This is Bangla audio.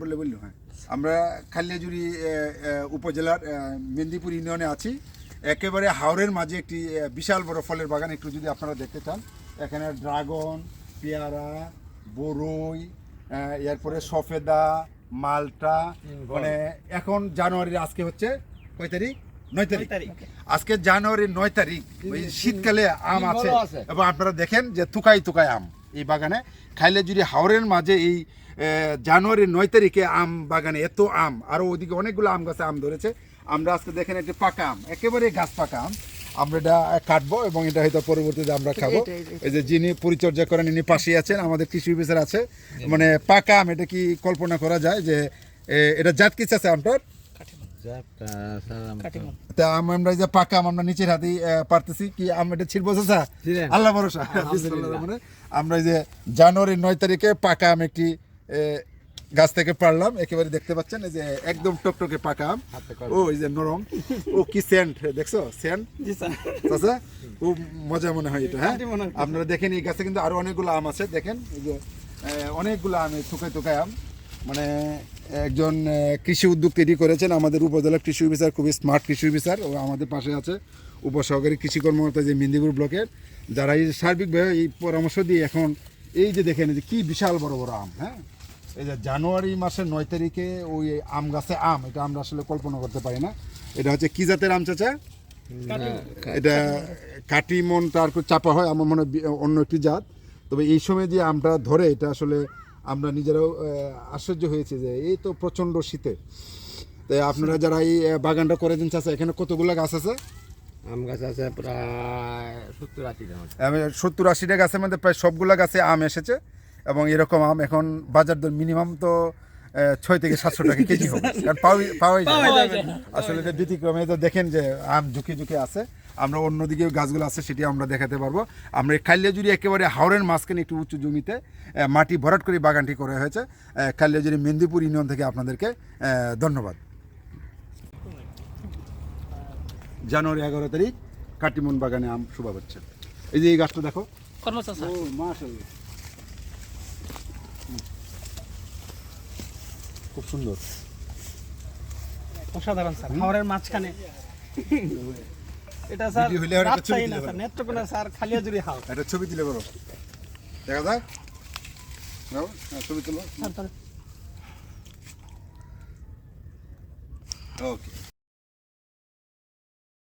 করলে বলল হ্যাঁ। আমরা খালিয়াজুরি উপজেলার মেদিনীপুর ইউনিয়নে আছি। একেবারে হাওড়ের মাঝে একটি বিশাল বড় ফলের বাগান একটু যদি আপনারা দেখতে চান। এখানে ড্রাগন পেয়ারা বরই এরপরে সফেদা মালটা মানে এখন জানুয়ারির আজকে হচ্ছে কয় তারিখ? নয় তারিখ। আজকে জানুয়ারির নয় তারিখ। ওই শীতকালে আম আছে। এবং আপনারা দেখেন যে তুকাই তুকাই আম। এই বাগানে। খাইলে যদি হাওড়ের মাঝে এই জানুয়ারির নয় তারিখে আম বাগানে এত আম আরও ওদিকে অনেকগুলো আম গাছে আম ধরেছে আমরা আজকে দেখেন একটি পাকা আম একেবারে গাছ পাকা আম। আমরা এটা কাটবো এবং এটা হয়তো পরবর্তীতে আমরা খাব। এই যে যিনি পরিচর্যা করেন ইনি পাশেই আছেন আমাদের কৃষি অফিসার আছে। মানে পাকা আম এটা কি কল্পনা করা যায় যে এটা জাত কিস আছে আমটার? তা আমরা যে পাকা আমরা নিচের হাতেই পারতেছি কি? আম এটা ছিড়বো চাচা? আল্লাহ ভরসা। বিসমিল্লাহির রহমানির রহিম। আমরা যে জানুয়ারির নয় তারিখে পাকা আম একটি গাছ থেকে পারলাম। একেবারে দেখতে পাচ্ছেন এই যে একদম টকটকে পাকা আম। ও এই যে নরম। ও কি সেন্ট দেখছ? সেন্ট? চাচা খুব মজা মনে হয় এটা হ্যাঁ? আপনারা দেখেন এই গাছে কিন্তু আরও অনেকগুলো আম আছে। দেখেন এই যে অনেকগুলো আম থুকায় থুকায় আম। মানে একজন কৃষি উদ্যোগ তৈরি করেছেন আমাদের উপজেলা কৃষি অফিসার খুবই স্মার্ট কৃষি অফিসার। ও আমাদের পাশে আছে উপসহকারী কৃষি কর্মকর্তা যে মেদিনীপুর ব্লকের যারা এই সার্বিকভাবে এই পরামর্শ দিয়ে এখন এই যে দেখেন যে কী বিশাল বড় বড় আম হ্যাঁ? এই যে জানুয়ারি মাসের নয় তারিখে ওই আম গাছে আম এটা আমরা আসলে কল্পনা করতে পারি না। এটা হচ্ছে কী জাতের আম চাচা? এটা কাটিমন তার খুব চাপা হয় আমার মনে হয় অন্য একটি জাত। তবে এই সময় যে আমটা ধরে এটা আসলে আমরা নিজেরাও আশ্চর্য হয়েছে যে এই তো প্রচণ্ড শীতে। তাই আপনারা যারা এই বাগানটা করে দিন চাষা এখানে কতগুলো গাছ আছে? আম গাছ আছে প্রায় সত্তর আশিটা। সত্তর আশিটা গাছের মধ্যে প্রায় সবগুলো গাছে আম এসেছে এবং এরকম আম এখন বাজার দর মিনিমাম তো ছয় থেকে সাতশো টাকা কেজি হবে। কারণ পাওয়াই পাওয়াই যায় না। আসলে এটা ব্যতিক্রমে তো দেখেন যে আম ঝুঁকে ঝুঁকে আছে। আমরা অন্যদিকে গাছগুলো আছে সেটি আমরা দেখাতে পারব। আমরা এই কালিয়াজুরি একেবারে হাওড়ের মাঝখানে একটু উঁচু জমিতে মাটি ভরাট করে বাগানটি করা হয়েছে। কালিয়াজুরি মেদিনীপুর ইউনিয়ন থেকে আপনাদেরকে ধন্যবাদ। জানুয়ারি এগারো তারিখ কাটিমন বাগানে আম শোভা পাচ্ছে এই যে এই গাছটা দেখো। খুব সুন্দর। অসাধারণ স্যার। হাওড়ের মাঝখানে। এটা স্যার রাজশাহী না স্যার নেত্রকোনা স্যার খালিয়াজুরি এটা ছবি দিলে বলো দেখা যাক। নাও, হ্যাঁ, ছবি তুলো। ওকে।